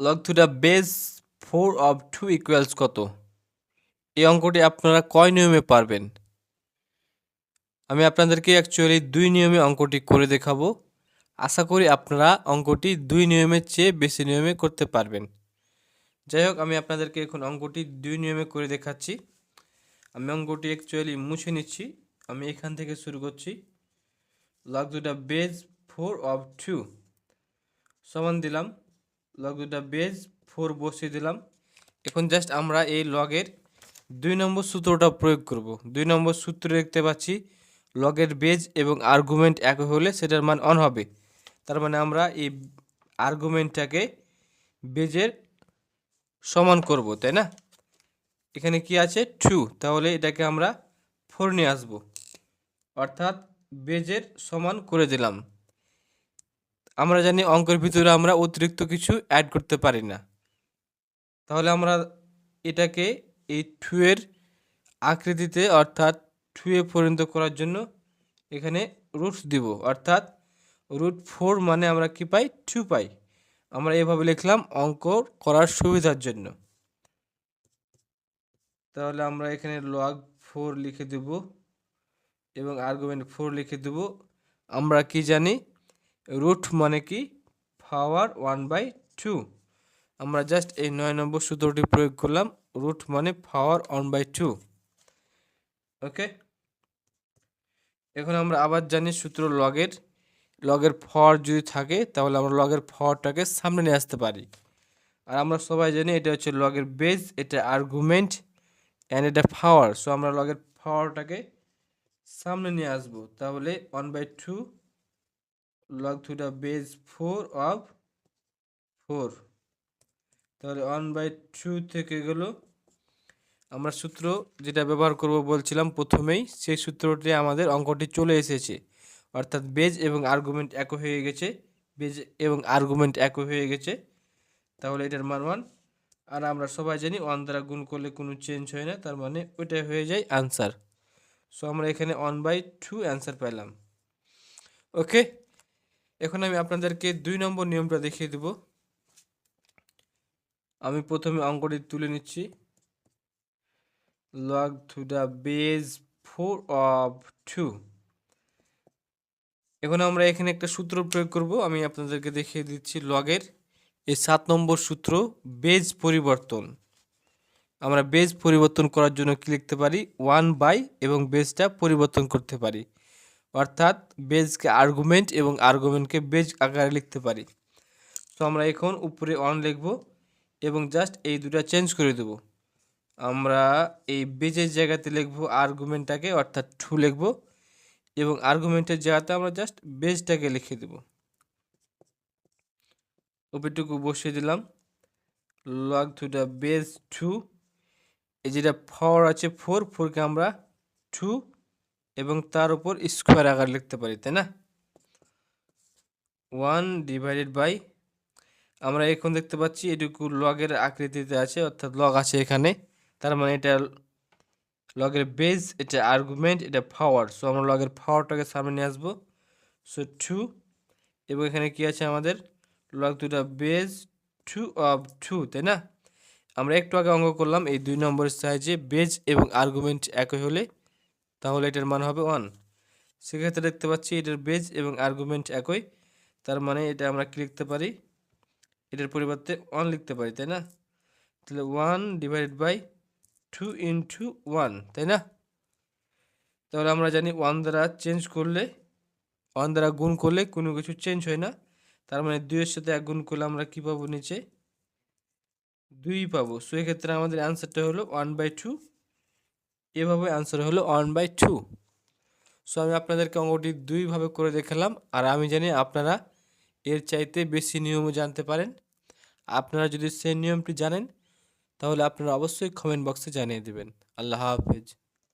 Log to the base four of two equals কত? এই অঙ্কটি আপনারা কয় নিয়মে পারবেন? আমি আপনাদেরকে অ্যাকচুয়ালি দুই নিয়মে অঙ্কটি করে দেখাবো। আশা করি আপনারা অঙ্কটি দুই নিয়মের চেয়ে বেশি নিয়মে করতে পারবেন। যাই হোক, আমি আপনাদেরকে এখন অঙ্কটি দুই নিয়মে করে দেখাচ্ছি। আমি অঙ্কটি অ্যাকচুয়ালি মুছে নিচ্ছি। আমি এখান থেকে শুরু করছি। Log to the base four of two সমান দিলাম। লগ দুটা বেজ ফোর বসিয়ে দিলাম। এখন জাস্ট আমরা এই লগের দুই নম্বর সূত্রটা প্রয়োগ করব। দুই নম্বর সূত্র দেখতে পাচ্ছি লগের বেজ এবং আর্গুমেন্ট এক হলে সেটার মান অন হবে। তার মানে আমরা এই আর্গুমেন্টটাকে বেজের সমান করব, তাই না? এখানে কি আছে? টু তাহলে এটাকে আমরা ফোর নিয়ে আসব। অর্থাৎ বেজের সমান করে দিলাম। আমরা জানি অঙ্কের ভিতরে আমরা অতিরিক্ত কিছু অ্যাড করতে পারি না। তাহলে আমরা এটাকে এই এর আকৃতিতে অর্থাৎ এ পরিণত করার জন্য এখানে রুটস দিব। অর্থাৎ রুট ফোর মানে আমরা কি পাই? টু পাই। আমরা এভাবে লিখলাম অঙ্ক করার সুবিধার জন্য। তাহলে আমরা এখানে লগ ফোর লিখে দেব এবং আর্গুমেন্ট ফোর লিখে দেব। আমরা কি জানি রুট মানে কি? Power one by two. আমরা জাস্ট এই নয় নম্বর সূত্রটি প্রয়োগ করলাম। রুট মানে power one by two. Okay? এখন আমরা আবার জানি সূত্র লগের। লগের ফর যদি থাকে, তাহলে আমরা লগের ফরটাকে সামনে নিয়ে আসতে পারি। আর আমরা সবাই জানি এটা হচ্ছে লগের বেজ, এটা আর্গুমেন্ট অ্যান্ড এটা পাওয়ার সো আমরা লগের পাওয়ারটাকে সামনে নিয়ে আসব। তাহলে one by two log to the base four of four তাহলে ওয়ান বাই টু থেকে গেল। আমরা সূত্র যেটা ব্যবহার করব বলছিলাম প্রথমেই, সেই সূত্রটি আমাদের অঙ্কটি চলে এসেছে। অর্থাৎ বেজ এবং আর্গুমেন্ট একই হয়ে গেছে। বেজ এবং আর্গুমেন্ট একই হয়ে গেছে। তাহলে এটার মান ওয়ান আর আমরা সবাই জানি ওয়ান দ্বারা গুণ করলে কোনো চেঞ্জ হয় না, তার মানে ওইটাই হয়ে যায় আনসার সো আমরা এখানে ওয়ান বাই টু অ্যান্সার পেলাম ওকে এখন আমি আপনাদেরকে দুই নম্বর নিয়মটা দেখিয়ে দেব। আমি প্রথমে অঙ্কটি তুলে নিচ্ছি। Log to the base four of two এখন আমরা এখানে একটা সূত্র প্রয়োগ করব। আমি আপনাদেরকে দেখিয়ে দিচ্ছি লগের এই সাত নম্বর সূত্র বেজ পরিবর্তন। আমরা বেজ পরিবর্তন করার জন্য কি লিখতে পারি? ওয়ান বাই এবং বেজটা পরিবর্তন করতে পারি। অর্থাৎ বেজকে আর্গুমেন্ট এবং আর্গুমেন্টকে বেজ আকারে লিখতে পারি। তো আমরা এখন উপরে অন লিখব এবং জাস্ট এই দুটা চেঞ্জ করে দেব। আমরা এই বেজের জায়গাতে লিখব আর্গুমেন্টটাকে অর্থাৎ টু লিখব এবং আর্গুমেন্টের জায়গাতে আমরা জাস্ট বেজটাকে লিখে দেব। উপরটুকু বসিয়ে দিলাম। Log to the base two এই যেটা ফর আছে ফোর ফোরকে আমরা টু এবং তার উপর স্কোয়ার আকার লিখতে পারি, তাই না? ওয়ান ডিভাইডেড বাই, আমরা এখন দেখতে পাচ্ছি এটুকু লগের আকৃতিতে আছে, অর্থাৎ লগ আছে এখানে। তার মানে এটা লগের বেজ এটা আর্গুমেন্ট এটা পাওয়ার সো আমরা লগের পাওয়ারটাকে সামনে নিয়ে আসব। সো টু এবং এখানে কি আছে আমাদের? লগ দুটা বেজ টু অফ টু তাই না? আমরা একটু আগে অঙ্ক করলাম, এই দুই নম্বরের সাহায্যে বেজ এবং আর্গুমেন্ট একই হলে তাহলে এটার মান হবে ওয়ান সেক্ষেত্রে দেখতে পাচ্ছি এটার বেজ এবং আর্গুমেন্ট একই। তার মানে এটা আমরা কি লিখতে পারি? এটার পরিবর্তে ওয়ান লিখতে পারি, তাই না? তাহলে one divided by two into one তাই না? তাহলে আমরা জানি ওয়ান দ্বারা চেঞ্জ করলে ওয়ান দ্বারা গুণ করলে কোনো কিছু চেঞ্জ হয় না। তার মানে দুইয়ের সাথে এক গুণ করলে আমরা কী পাবো নিচে? দুই পাবো। সো এক্ষেত্রে আমাদের অ্যান্সারটা হলো ওয়ান বাই টু এভাবে অ্যান্সার হলো ওয়ান বাই টু সো আমি আপনাদেরকে অঙ্কটি দুইভাবে করে দেখালাম। আর আমি জানি আপনারা এর চাইতে বেশি নিয়মও জানতে পারেন। আপনারা যদি সেই নিয়মটি জানেন, তাহলে আপনারা অবশ্যই কমেন্ট বক্সে জানিয়ে দেবেন। আল্লাহ হাফেজ।